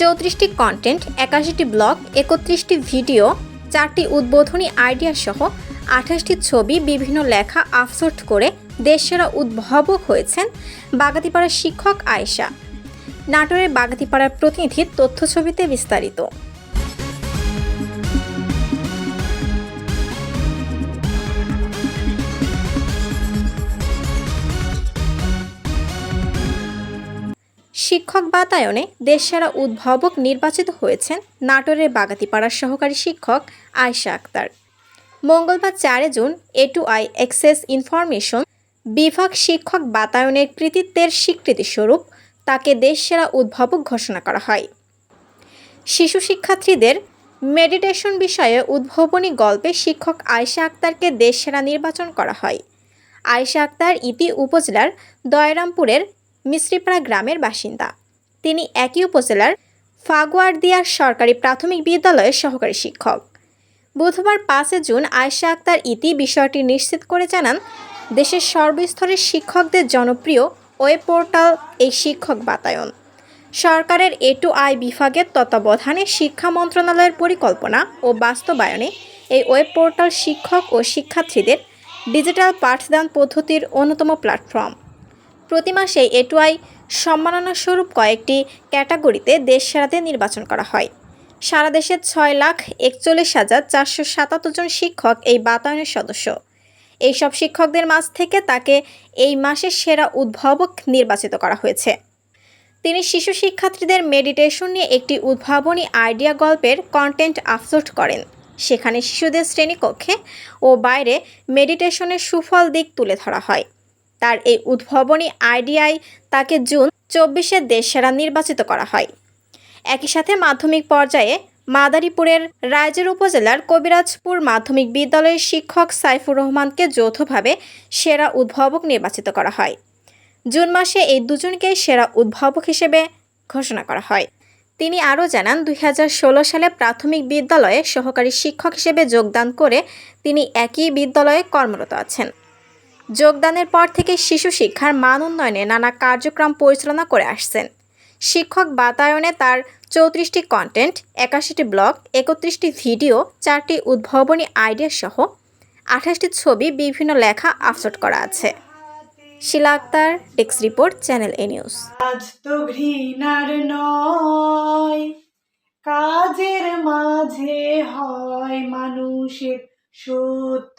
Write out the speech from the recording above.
চৌত্রিশটি content একাশিটি blog একত্রিশটি video চারটি উদ্বোধনী আইডিয়া সহ আঠাশটি ছবি বিভিন্ন লেখা আফসোর্ট করে দেশসেরা উদ্ভাবক হয়েছেন বাগাতিপাড়ার শিক্ষক আয়েশা। নাটোরের বাগাতিপাড়ার প্রতিনিধির তথ্য ছবিতে বিস্তারিত। শিক্ষক বাতায়নে দেশসেরা উদ্ভাবক নির্বাচিত হয়েছেন নাটোরের বাগাতিপাড়ার সহকারী শিক্ষক আয়শা আক্তার। মঙ্গলবার চারে June A two I access information বিভাগ শিক্ষক বাতায়নের কৃতিত্বের স্বীকৃতিস্বরূপ তাকে দেশসেরা উদ্ভাবক ঘোষণা করা হয়। শিশু শিক্ষার্থীদের মেডিটেশন বিষয়ে উদ্ভাবনী গল্পে শিক্ষক আয়শা আক্তারকে দেশসেরা নির্বাচন করা হয়। আয়শা আক্তার ইতি উপজেলার দয়রামপুরের মিশ্রিপাড়া গ্রামের বাসিন্দা। তিনি একই উপজেলার ফাগুয়ারদিয়ার সরকারি প্রাথমিক বিদ্যালয়ের সহকারী শিক্ষক। বুধবার পাঁচে জুন আয়শা আক্তার ইতি বিষয়টি নিশ্চিত করে জানান, দেশের সর্বস্তরের শিক্ষকদের জনপ্রিয় ওয়েব পোর্টাল এই শিক্ষক বাতায়ন। সরকারের এ টু আই বিভাগের তত্ত্বাবধানে শিক্ষা মন্ত্রণালয়ের পরিকল্পনা ও বাস্তবায়নে এই ওয়েব পোর্টাল শিক্ষক ও শিক্ষার্থীদের ডিজিটাল পাঠদান পদ্ধতির অন্যতম প্ল্যাটফর্ম। প্রতি মাসে এটুআই সম্মাননা স্বরূপ কয়েকটি ক্যাটাগরিতে দেশ সেরাতে নির্বাচন করা হয়। সারা দেশের ছয় লাখ একচল্লিশ হাজার চারশো সাতাত্তর জন শিক্ষক এই বাতায়নের সদস্য। এইসব শিক্ষকদের মাঝ থেকে তাকে এই মাসের সেরা উদ্ভাবক নির্বাচিত করা হয়েছে। তিনি শিশু শিক্ষার্থীদের মেডিটেশন নিয়ে একটি উদ্ভাবনী আইডিয়া গল্পের কন্টেন্ট আপলোড করেন। সেখানে শিশুদের শ্রেণীকক্ষে ও বাইরে মেডিটেশনের সুফল দিক তুলে ধরা হয়। তার এই উদ্ভাবনী আইডিয়ায় তাকে জুন চব্বিশের দেশসেরা নির্বাচিত করা হয়। একই সাথে মাধ্যমিক পর্যায়ে মাদারীপুরের রায়জের উপজেলার কবিরাজপুর মাধ্যমিক বিদ্যালয়ের শিক্ষক সাইফুর রহমানকে যৌথভাবে সেরা উদ্ভাবক নির্বাচিত করা হয়। জুন মাসে এই দুজনকে সেরা উদ্ভাবক হিসেবে ঘোষণা করা হয়। তিনি আরও জানান, দুই হাজার ষোলো সালে প্রাথমিক বিদ্যালয়ে সহকারী শিক্ষক হিসেবে যোগদান করে তিনি একই বিদ্যালয়ে কর্মরত আছেন। যোগদানের পর থেকে শিশু শিক্ষার মান উন্নয়নে নানা কার্যক্রম পরিচালনা করে আসছেন। শিক্ষক বাতায়নে তার চৌত্রিশটি কন্টেন্ট একাশিটি ব্লগ একত্রিশটি ভিডিও চারটি উদ্ভাবনী আইডিয়া সহ আঠাশটি ছবি, বিভিন্ন লেখা আপলোড করা আছে। Shila Akter desk report channel A news আজ তো ঘৃণার নয়, কাজের মাঝে হয় মানুষের সত্য